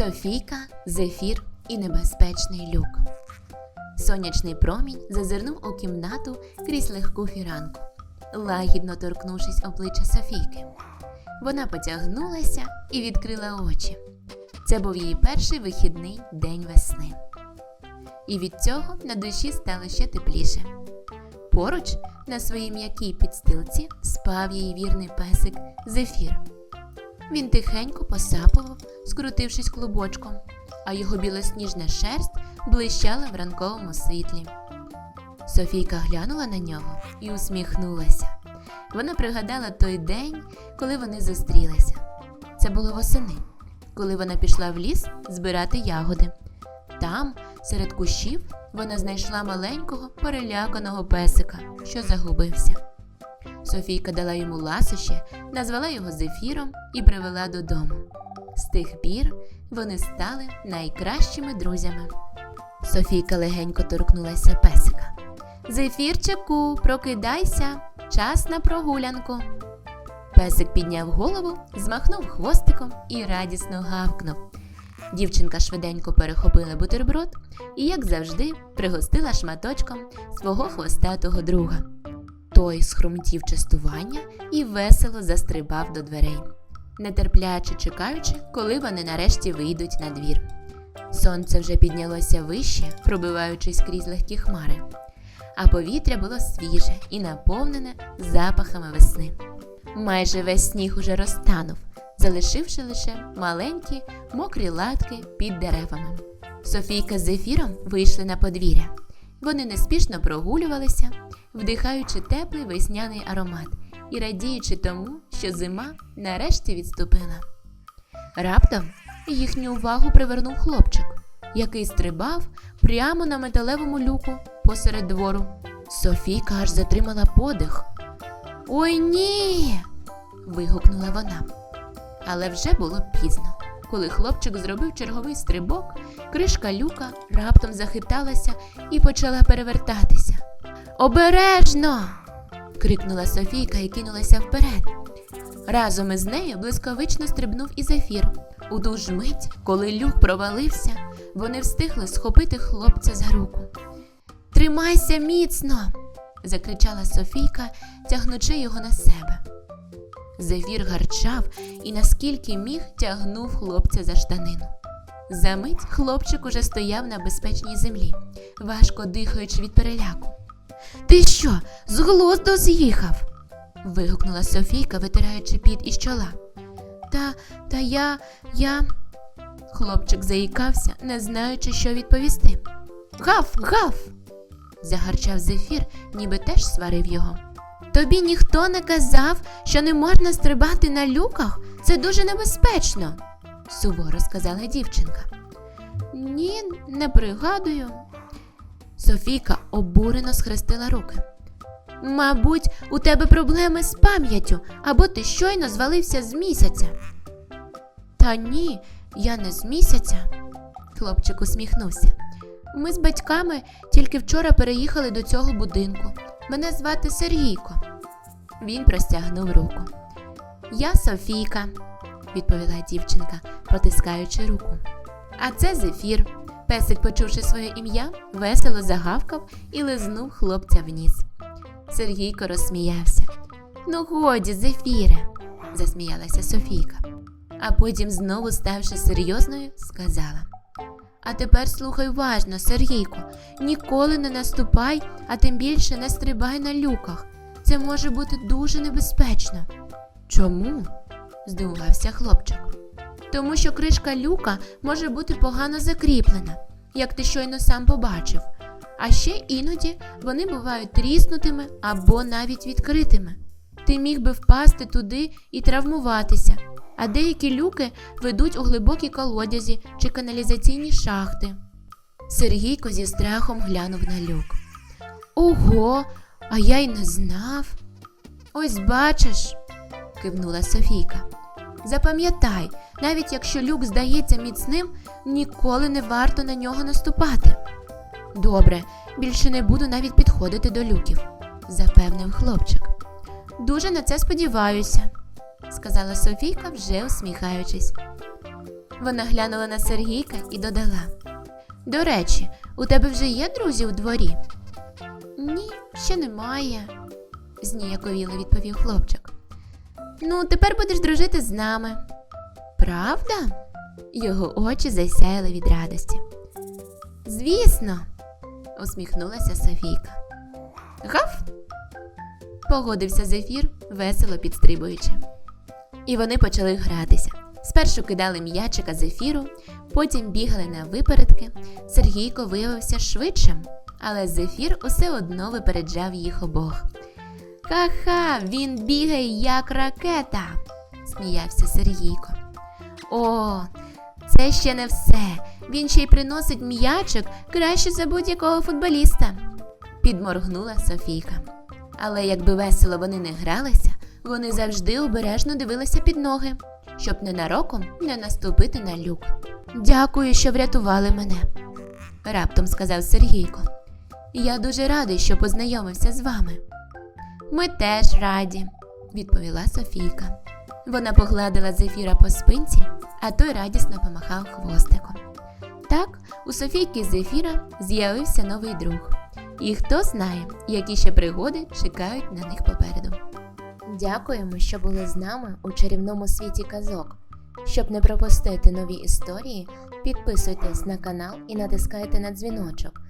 Софійка, Зефір і небезпечний люк. Сонячний промінь зазирнув у кімнату крізь легку фіранку, лагідно торкнувшись обличчя Софійки. Вона потягнулася і відкрила очі. Це був її перший вихідний день весни. І від цього на душі стало ще тепліше. Поруч на своїй м'якій підстилці спав її вірний песик Зефір. Він тихенько посапував, скрутившись клубочком, а його білосніжна шерсть блищала в ранковому світлі. Софійка глянула на нього і усміхнулася. Вона пригадала той день, коли вони зустрілися. Це було восени, коли вона пішла в ліс збирати ягоди. Там, серед кущів, вона знайшла маленького переляканого песика, що загубився. Софійка дала йому ласощі, назвала його Зефіром і привела додому. З тих пір вони стали найкращими друзями. Софійка легенько торкнулася песика. Зефірчику, прокидайся, час на прогулянку. Песик підняв голову, змахнув хвостиком і радісно гавкнув. Дівчинка швиденько перехопила бутерброд і, як завжди, пригостила шматочком свого хвостатого друга. Той схрумтів частування і весело застрибав до дверей, нетерпляче чекаючи, коли вони нарешті вийдуть на двір. Сонце вже піднялося вище, пробиваючись крізь легкі хмари, а повітря було свіже і наповнене запахами весни. Майже весь сніг уже розтанув, залишивши лише маленькі мокрі латки під деревами. Софійка з Зефіром вийшли на подвір'я. Вони неспішно прогулювалися, вдихаючи теплий весняний аромат і радіючи тому, що зима нарешті відступила. Раптом їхню увагу привернув хлопчик, який стрибав прямо на металевому люку посеред двору. Софійка аж затримала подих. Ой ні. вигукнула вона. Але вже було пізно. Коли хлопчик зробив черговий стрибок, кришка люка раптом захиталася і почала перевертатися. Обережно. крикнула Софійка і кинулася вперед. Разом із нею блискавично стрибнув і зефір. У ту ж мить, коли люк провалився, вони встигли схопити хлопця за руку. Тримайся міцно. закричала Софійка, тягнучи його на себе. Зефір гарчав і наскільки міг тягнув хлопця за штанину. Замить хлопчик уже стояв на безпечній землі, важко дихаючи від переляку. Ти що, з глузду з'їхав? вигукнула Софійка, витираючи під із чола. Та, та я, я. Хлопчик заїкався, не знаючи, що відповісти. Гав, гав. загарчав зефір, ніби теж сварив його. Тобі ніхто не казав, що не можна стрибати на люках? Це дуже небезпечно, суворо сказала дівчинка. Ні, не пригадую. Софійка обурено схрестила руки. Мабуть, у тебе проблеми з пам'яттю, або ти щойно звалився з місяця. Та ні, я не з місяця, хлопчик усміхнувся. Ми з батьками тільки вчора переїхали до цього будинку. Мене звати Сергійко. Він простягнув руку. Я Софійка, відповіла дівчинка, протискаючи руку. А це Зефір. Песик, почувши своє ім'я, весело загавкав і лизнув хлопця в ніс. Сергійко розсміявся. Ну, годі, Зефіре, засміялася Софійка. А потім, знову ставши серйозною, сказала. А тепер слухай уважно, Сергійко, ніколи не наступай, а тим більше не стрибай на люках. Це може бути дуже небезпечно. Чому? здивувався хлопчик. Тому що кришка люка може бути погано закріплена, як ти щойно сам побачив. А ще іноді вони бувають тріснутими або навіть відкритими. Ти міг би впасти туди і травмуватися, а деякі люки ведуть у глибокі колодязі чи каналізаційні шахти. Сергійко зі страхом глянув на люк. Ого, а я й не знав. Ось бачиш, кивнула Софійка. Запам'ятай, навіть якщо люк здається міцним, ніколи не варто на нього наступати. Добре, більше не буду навіть підходити до люків, запевнив хлопчик. Дуже на це сподіваюся, сказала Софійка, вже усміхаючись. Вона глянула на Сергійка і додала: До речі, у тебе вже є друзі у дворі? Ні, ще немає, зніяковіло відповів хлопчик. Ну, тепер будеш дружити з нами. Правда? Його очі засяяли від радості. Звісно, усміхнулася Софійка. Гав. Погодився зефір, весело підстрибуючи. І вони почали гратися. Спершу кидали м'ячика зефіру, потім бігали на випередки. Сергійко виявився швидшим, але зефір усе одно випереджав їх обох. Ха-ха, він бігає як ракета, сміявся Сергійко. О, це ще не все. Він ще й приносить м'ячик краще за будь-якого футболіста, підморгнула Софійка. Але якби весело вони не гралися, вони завжди обережно дивилися під ноги, щоб ненароком не наступити на люк. Дякую, що врятували мене, раптом сказав Сергійко. Я дуже радий, що познайомився з вами. Ми теж раді, відповіла Софійка. Вона погладила зефіра по спинці, а той радісно помахав хвостиком. Так, у Софійки зефіра з'явився новий друг. І хто знає, які ще пригоди чекають на них попереду. Дякуємо, що були з нами у чарівному світі казок. Щоб не пропустити нові історії, підписуйтесь на канал і натискайте на дзвіночок.